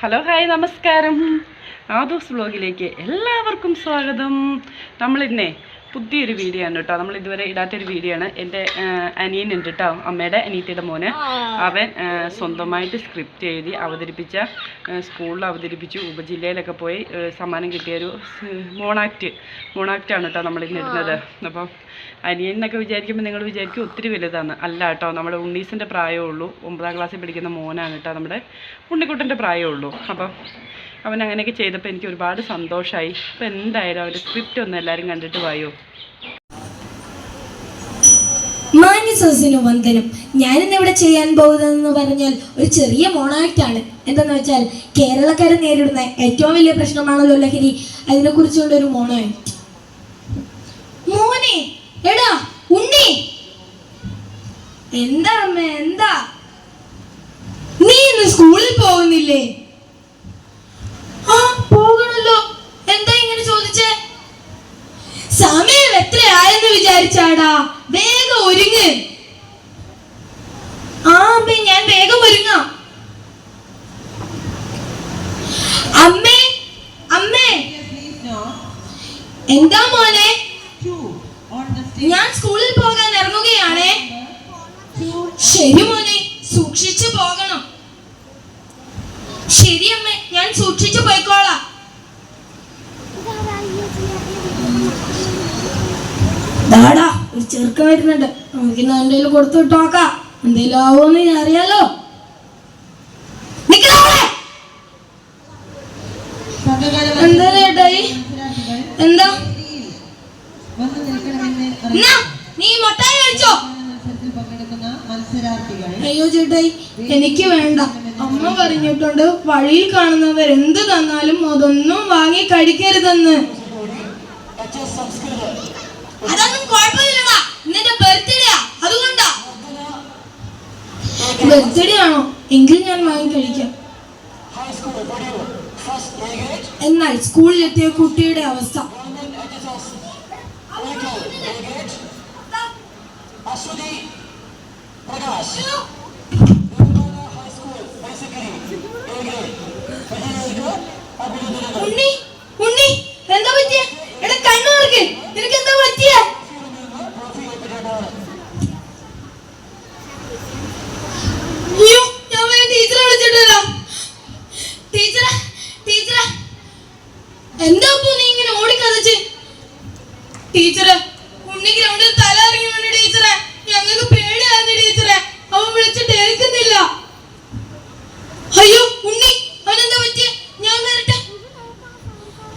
Hello hi നമസ്കാരം. ആദോസ് വ്ലോഗിലേക്ക് എല്ലാവർക്കും സ്വാഗതം. നമ്മളിന്നേ പുതിയൊരു വീഡിയോ ആണ് കേട്ടോ നമ്മൾ ഇതുവരെ ഇടാത്തൊരു വീഡിയോ ആണ്. എന്റെ അനിയൻ ഉണ്ട് കേട്ടോ അമ്മയുടെ അനിയത്തിയുടെ മോന്. അവൻ സ്വന്തമായിട്ട് സ്ക്രിപ്റ്റ് എഴുതി അവതരിപ്പിച്ച സ്കൂളിൽ അവതരിപ്പിച്ചു. ഉപജില്ലയിലൊക്കെ പോയി സമ്മാനം കിട്ടിയൊരു മോണാക്റ്റ് മോണാക്റ്റ് ആണ് കേട്ടോ നമ്മൾ ഇന്ന് ഇടുന്നത്. അപ്പം അനിയൻ എന്നൊക്കെ വിചാരിക്കുമ്പോൾ നിങ്ങൾ വിചാരിക്കും ഒത്തിരി വലുതാണ്. അല്ല കേട്ടോ നമ്മുടെ ഉണ്ണീസിന്റെ പ്രായമേ ഉള്ളൂ. ഒമ്പതാം ക്ലാസ്സിൽ പഠിക്കുന്ന മോനാണ് കേട്ടോ നമ്മുടെ ഉണ്ണിക്കുട്ടന്റെ പ്രായമേ ഉള്ളൂ. അപ്പം അവൻ അങ്ങനെയൊക്കെ ചെയ്തപ്പോൾ എനിക്ക് ഒരുപാട് സന്തോഷമായി അപ്പോൾ എന്തായാലും അവരുടെ സ്ക്രിപ്റ്റ് ഒന്ന് എല്ലാവരും കണ്ടിട്ട് വായോ? മാന്യസദസ്സിന് വന്ദനം. ഞാനിന്ന് ഇവിടെ ചെയ്യാൻ പോകുന്നതെന്ന് പറഞ്ഞാൽ ഒരു ചെറിയ ആണ് എന്താന്ന് വെച്ചാൽ കേരളക്കാരെ നേരിടുന്ന ഏറ്റവും വലിയ പ്രശ്നമാണല്ലോ ലഹരി അതിനെക്കുറിച്ചുള്ള ഒരു മോണായിട്ട് മോനെ എടാ ഉണ്ണി. എന്താ അമ്മ എന്താ? നീ ഇന്ന് സ്കൂളിൽ പോകുന്നില്ലേ? ആ പോകണല്ലോ. എന്താ ഇങ്ങനെ ചോദിച്ചേ? സമയം എത്രയായെന്ന് വിചാരിച്ചാടാ? വേഗം ഒരുങ്ങ് ആ അമ്മേ ഞാൻ വേഗം ഒരുങ്ങാം അമ്മേ അമ്മേ എന്താ മോനെ? ഞാൻ സ്കൂളിൽ പോകാൻ ഇറങ്ങുകയാണേ. ശരി മോനെ സൂക്ഷിച്ചു പോകണം. ശരി അമ്മ ഞാൻ സൂക്ഷിച്ചു പോയിക്കോളാം. ദാടാ ഒരു ചെറുക്കം വരുന്നുണ്ട്. നമുക്ക് എന്തേലും കൊടുത്തു വിട്ടോക്കാം എന്തെങ്കിലും എന്തേലും ആവോന്ന് ഞാൻ അറിയാലോ നിക്കടാ അവിടെ. എന്താ ചേട്ടായി എന്താ? നീ മൊട്ടായി കഴിച്ചോ അയ്യോ ചേട്ടായി എനിക്ക് വേണ്ട. അമ്മ പറഞ്ഞിട്ടുണ്ട് വഴിയിൽ കാണുന്നവർ എന്ത് തന്നാലും അതൊന്നും വാങ്ങി കഴിക്കരുതെന്ന് അതൊന്നും കുഴപ്പമില്ലടാ. അതുകൊണ്ടാ. ബർത്ത്ഡേ ആണോ? എങ്കിൽ ഞാൻ വാങ്ങി കഴിക്കാം. എന്നാൽ സ്കൂളിലെത്തിയ കുട്ടിയുടെ അവസ്ഥ. ഉണ്ണി ഉണ്ണി എന്താ പറ്റിയ എടാ കണ്ണു തുറക്ക് നിനക്ക് എന്താ പറ്റിയ അയ്യോ ഞാൻ വേഗം ടീച്ചറെ വിളിച്ചിട്ടല്ലോ ടീച്ചറെ ടീച്ചറെ എന്താ അപ്പോ നീ ഇങ്ങനെ ഓടിക്കതച്ച് ടീച്ചറെ ഉണ്ണി ഗ്രൗണ്ടിൽ തല ഇറങ്ങി വീണു ടീച്ചറെ ഞങ്ങൾക്ക് പേടിയായിരുന്നു ടീച്ചറെ അവൻ വിളിച്ചിട്ട് ഏൽക്കുന്നില്ല അയ്യോ ഉണ്ണി അവനെന്താ പറ്റിയ ഞാൻ വരട്ടെ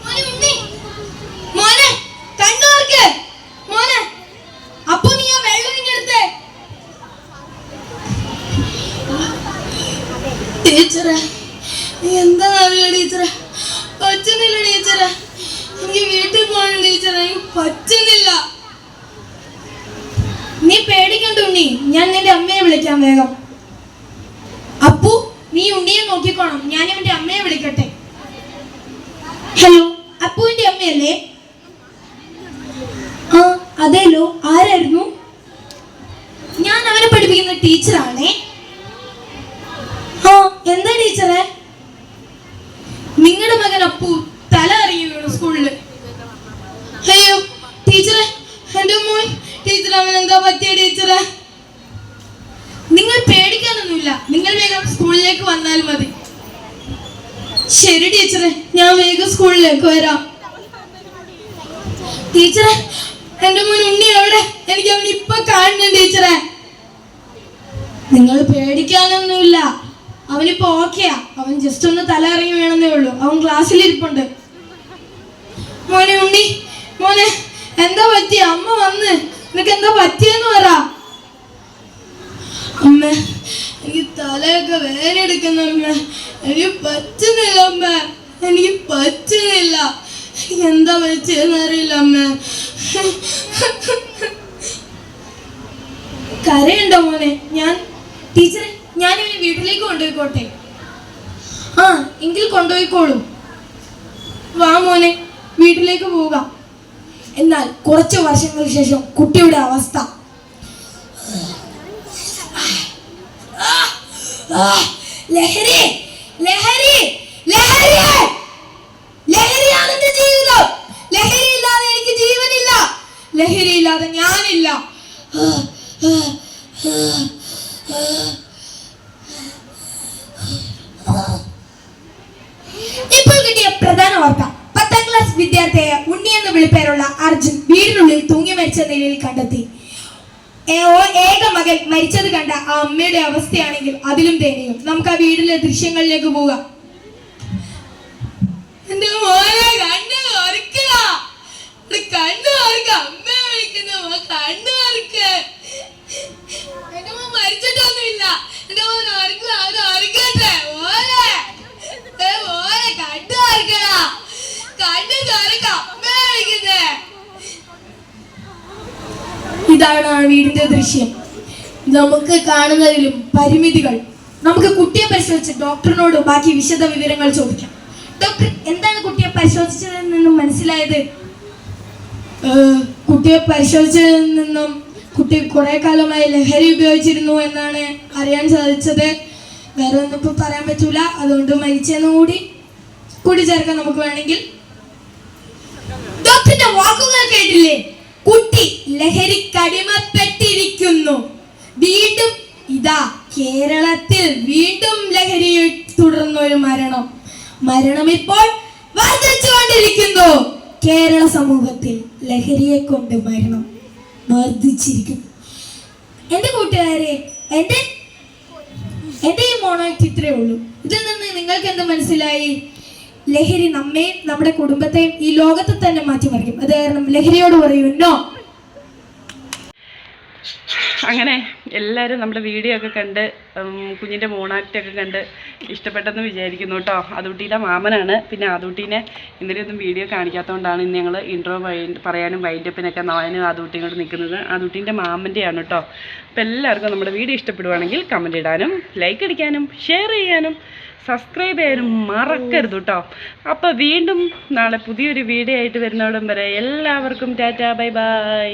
മോനെ ഉണ്ണി മോനെ കണ്ണോർക്ക് മോനെ അപ്പൊ നീ ആ വെള്ളം ഇങ്ങെടുത്തേ എന്താ നീ പേടിക്കണ്ട ഉണ്ണി. ഞാൻ നിന്റെ അമ്മയെ വേഗം. നീ ഉണ്ണിയെ നോക്കിക്കോണം. ഞാൻ ഇവന്റെ അമ്മയെ വിളിക്കട്ടെ. ഹലോ ഞാൻ അവനെ പഠിപ്പിക്കുന്ന ടീച്ചറാണേ. പേടിക്കാനൊന്നുമില്ല നിങ്ങൾ വേഗം സ്കൂളിലേക്ക് വന്നാൽ മതി. ശരി ടീച്ചറെ. ഞാൻ വേഗം സ്കൂളിലേക്ക് വരാം. ടീച്ചറെ എന്റെ മോൻ ഉണ്ണി എവിടെ? എനിക്ക് അവൻ ഇപ്പൊ കാണണം ടീച്ചറെ. നിങ്ങൾ പേടിക്കാനൊന്നുമില്ല. അവനിപ്പോ ഓക്കെയാ അവൻ ജസ്റ്റ് ഒന്ന് തല ഇറങ്ങി വേണമെന്നേ ഉള്ളൂ. അവൻ ക്ലാസ്സിൽ ഇരിപ്പുണ്ട് മോനെ ഉണ്ണി മോനെ എന്താ പറ്റിയ അമ്മ വന്ന് നിനക്ക് എന്താ പറ്റിയെന്ന് പറ അമ്മ എനിക്ക് തലയൊക്കെ അമ്മ എനിക്ക് പറ്റുന്നില്ല അമ്മ. എനിക്ക് പറ്റുന്നില്ല. എന്താ പറ്റിയെന്ന് അറിയില്ല അമ്മ. കരയുണ്ടോ മോനെ? ഞാൻ ടീച്ചറെ ഞാൻ ഇനി വീട്ടിലേക്ക് കൊണ്ടുപോയിക്കോട്ടെ? ആ എങ്കിൽ കൊണ്ടുപോയിക്കോളൂ. വാ മോനെ വീട്ടിലേക്ക് പോവുക എന്നാൽ കുറച്ച് വർഷങ്ങൾക്ക് ശേഷം കുട്ടിയുടെ അവസ്ഥ ലഹരി ലഹരി ലഹരി. ലഹരിയാണ് എന്റെ ജീവിതം. ലഹരി ഇല്ലാതെ എനിക്ക് ജീവനില്ല. ലഹരി ഇല്ലാതെ ഞാനില്ല ഇപ്പോൾ കിട്ടിയ പ്രധാന വാർത്ത. പത്താം ക്ലാസ് വിദ്യാർത്ഥിയായ ഉണ്ണി എന്ന് വിളിപ്പേരുള്ള അർജുൻ വീടിനുള്ളിൽ തൂങ്ങി മരിച്ച നിലയിൽ കണ്ടെത്തി. ഏക മകൻ മരിച്ചത് കണ്ട ആ അമ്മയുടെ അവസ്ഥയാണെങ്കിൽ അതിലും ദയനീയം നമുക്ക് ആ വീടിലെ ദൃശ്യങ്ങളിലേക്ക് പോകാം എന്റെ മോനെ കണ്ണു തുറക്കടാ. ഇത് കണ്ണു തുറക്ക. അമ്മയെ വിളിക്കുന്നു. മോൻ കണ്ണു തുറക്ക്. എന്റെ മോൻ മരിച്ചിട്ടൊന്നുമില്ല. എന്റെ മോൻ തുറക്കുക. അത് തുറക്കട്ടെ. മോനെ. ഏ മോനെ കണ്ണു തുറക്കടാ. കണ്ണു തുറക്ക. അമ്മയെ വിളിക്കുന്നേ. ഇതാണ് ആ വീടിന്റെ ദൃശ്യം? നമുക്ക് കാണുന്നതിലും പരിമിതികൾ. നമുക്ക് കുട്ടിയെ പരിശോധിച്ച് ഡോക്ടറിനോട് ബാക്കി വിശദ വിവരങ്ങൾ ചോദിക്കാം. ഡോക്ടർ എന്താണ് കുട്ടിയെ പരിശോധിച്ചതിൽ നിന്നും മനസ്സിലായത്? കുട്ടിയെ പരിശോധിച്ചതിൽ നിന്നും കുട്ടി കുറെ കാലമായി ലഹരി ഉപയോഗിച്ചിരുന്നു എന്നാണ് അറിയാൻ സാധിച്ചത്. വേറെ ഒന്നും ഇപ്പൊ പറയാൻ പറ്റൂല. അതുകൊണ്ട് മരിച്ചെന്ന് കൂടി കൂടി ചേർക്കാൻ നമുക്ക് വേണമെങ്കിൽ. ഡോക്ടറിന്റെ വാക്കുകൾ കേട്ടില്ലേ? കുട്ടി ലഹരിക്കടിമപ്പെട്ടിരിക്കുന്നു. വീണ്ടും ഇതാ കേരളത്തിൽ വീണ്ടും തുടർന്ന ഒരു മരണം. മരണം ഇപ്പോൾ വർദ്ധിച്ചുകൊണ്ടിരിക്കുന്നു. കേരള സമൂഹത്തിൽ ലഹരിയെ കൊണ്ട് മരണം വർദ്ധിച്ചിരിക്കുന്നു. എന്റെ കൂട്ടുകാരെ എന്റെ എന്റെ ഈ മോണോ ഇത്രയേ ഉള്ളൂ. ഇതിൽ നിന്ന് നിങ്ങൾക്ക് എന്ത് മനസ്സിലായി? ലഹരി നമ്മയും നമ്മുടെ കുടുംബത്തെയും ഈ ലോകത്തെ തന്നെ മാറ്റിമറിക്കും. അത് കാരണം ലഹരിയോട് പറയൂ നോ അങ്ങനെ എല്ലാവരും നമ്മുടെ വീഡിയോ ഒക്കെ കണ്ട് കുഞ്ഞിന്റെ മോണാക്റ്റൊക്കെ കണ്ട് ഇഷ്ടപ്പെട്ടെന്ന് വിചാരിക്കുന്നു കേട്ടോ ആദൂട്ടിയുടെ മാമനാണ്. പിന്നെ അതുട്ടീനെ ഇന്നലെ ഒന്നും വീഡിയോ കാണിക്കാത്തതുകൊണ്ടാണ് ഇന്ന് ഞങ്ങൾ ഇൻട്രോ പറയാനും വൈൻഡപ്പിനൊക്കെ നായനും ആദൂട്ടിയും കൊണ്ട് നിൽക്കുന്നത് അതുട്ടീന്റെ മാമന്റെയാണ് കേട്ടോ അപ്പോൾ എല്ലാവർക്കും നമ്മുടെ വീഡിയോ ഇഷ്ടപ്പെടുവാണെങ്കിൽ കമന്റ് ഇടാനും ലൈക്ക് അടിക്കാനും ഷെയർ ചെയ്യാനും സബ്സ്ക്രൈബ് ചെയ്യാനും മറക്കരുത് കേട്ടോ അപ്പോൾ വീണ്ടും നാളെ പുതിയൊരു വീഡിയോ ആയിട്ട് വരുന്നവിടം വരെ എല്ലാവർക്കും ടാറ്റാ ബൈ ബൈ.